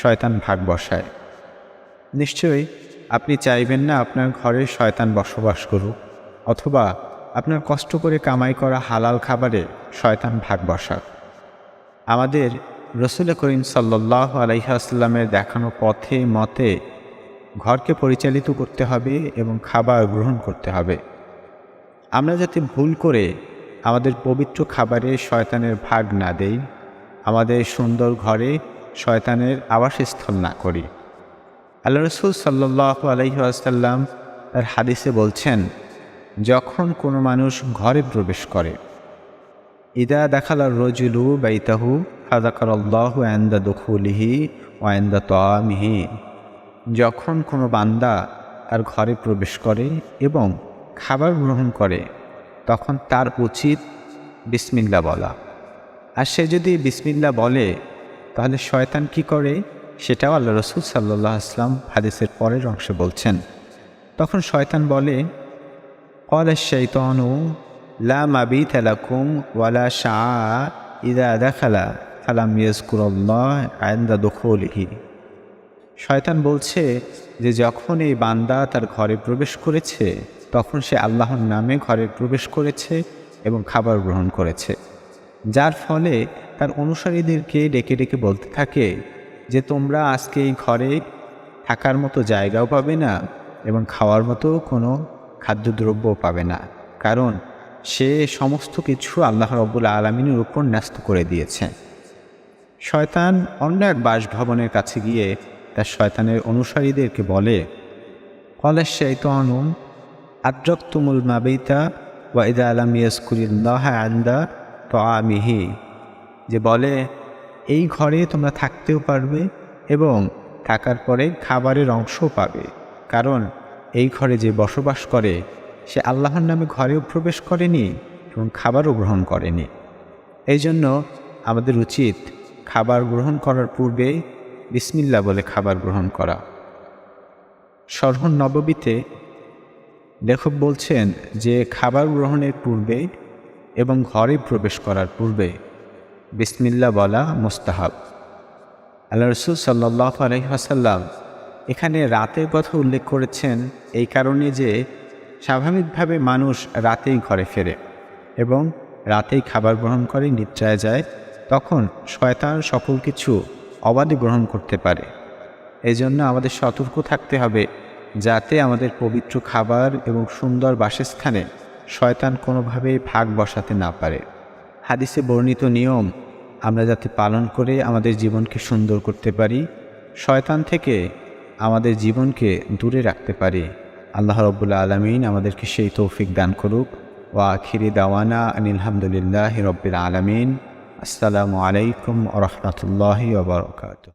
শয়তান ভাগ বসায়। নিশ্চয়ই আপনি চাইবেন না আপনার ঘরে শয়তান বসবাস করুক, অথবা আপনার কষ্ট করে কামাই করা হালাল খাবারে শয়তান ভাগ বসাক। আমাদের রসুল করিম সাল্লাহ আলাইহাসাল্লামের দেখানো পথে, মতে ঘরকে পরিচালিত করতে হবে এবং খাবার গ্রহণ করতে হবে। আমরা যাতে ভুল করে আমাদের পবিত্র খাবারে শয়তানের ভাগ না দেই, আমাদের সুন্দর ঘরে শয়তানের আবাসস্থল না করি। আল্লাহ রসুল সাল্লাহ আলহিহাসাল্লাম তার হাদিসে বলছেন, যখন কোনো মানুষ ঘরে প্রবেশ করে, ইদা দেখালার রজুলু বাইতাহু ফাদাকার আল্লাহ আন্দা দখুলিহি ও আন্দা তোয়ামিহি যখন কোনো বান্দা তার ঘরে প্রবেশ করে এবং খাবার গ্রহণ করে, তখন তার উচিত বিসমিল্লা বলা। আর সে যদি বিসমিল্লা বলে তাহলে শয়তান কি করে? সেটাও আল্লাহ রসুল সাল্লাহ আসলাম হাদিসের পরের অংশে বলছেন। তখন শয়তান বলে কলা শৈতনু লা মাবি ওয়ালা শাহ ইদা দেখালা আলাম ইয়াজকুরল্লাহ আয়ন্দা দখলিহি। শয়তান বলছে যে, যখন এই বান্দা তার ঘরে প্রবেশ করেছে, তখন সে আল্লাহর নামে ঘরে প্রবেশ করেছে এবং খাবার গ্রহণ করেছে। যার ফলে তার অনুসারীদেরকে ডেকে ডেকে বলতে থাকে যে, তোমরা আজকে এই ঘরে থাকার মতো জায়গাও পাবে না এবং খাওয়ার মতো কোনো খাদ্যদ্রব্যও পাবে না। কারণ সে সমস্ত কিছু আল্লাহ রব্বুল আলমিনের উপর ন্যস্ত করে দিয়েছে। শয়তান অন্য এক বাসভবনের কাছে গিয়ে তার শয়তানের অনুসারীদেরকে বলে কলেজ শৈতানুম আদ্রক্তুমুল মাবেইতা ওয়া ইদা আলাম ইয়াসকুরিল্লাহ আন্দা তো আমিহি যে বলে, এই ঘরে তোমরা থাকতেও পারবে এবং থাকার পরে খাবারের অংশও পাবে। কারণ এই ঘরে যে বসবাস করে, সে আল্লাহর নামে ঘরেও প্রবেশ করেনি এবং খাবারও গ্রহণ করেনি। এই জন্য আমাদের উচিত খাবার গ্রহণ করার পূর্বে বিসমিল্লা বলে খাবার গ্রহণ করা। সরহন নববীতে লেখক বলছেন যে, খাবার গ্রহণের পূর্বে এবং ঘরে প্রবেশ করার পূর্বে বিসমিল্লা বলা মোস্তাহাব। আল্লাহ রসুল সাল্লাহ আলহিহাসাল্লাম এখানে রাতের কথা উল্লেখ করেছেন এই কারণে যে স্বাভাবিকভাবে মানুষ রাতেই ঘরে ফেরে এবং রাতেই খাবার গ্রহণ করে, নিদ্রায় যায়, তখন শয়তান সকল কিছু অবাধে গ্রহণ করতে পারে। এই জন্য আমাদের সতর্ক থাকতে হবে যাতে আমাদের পবিত্র খাবার এবং সুন্দর বাসস্থানে শয়তান কোনোভাবেই ভাগ বসাতে না পারে। হাদিসে বর্ণিত নিয়ম, আমরা যাতে পালন করে আমাদের জীবনকে সুন্দর করতে পারি, শয়তান থেকে আমাদের জীবনকে দূরে রাখতে পারি। আল্লাহ রব্বুল্লা আলমিন আমাদেরকে সেই তৌফিক দান করুক। ও আখিরি দাওয়ানা আনিলহামদুলিল্লাহ রব্বিল আলমিন। আসসালামু আলাইকুম রহমতুল্লাহি ওবরকাত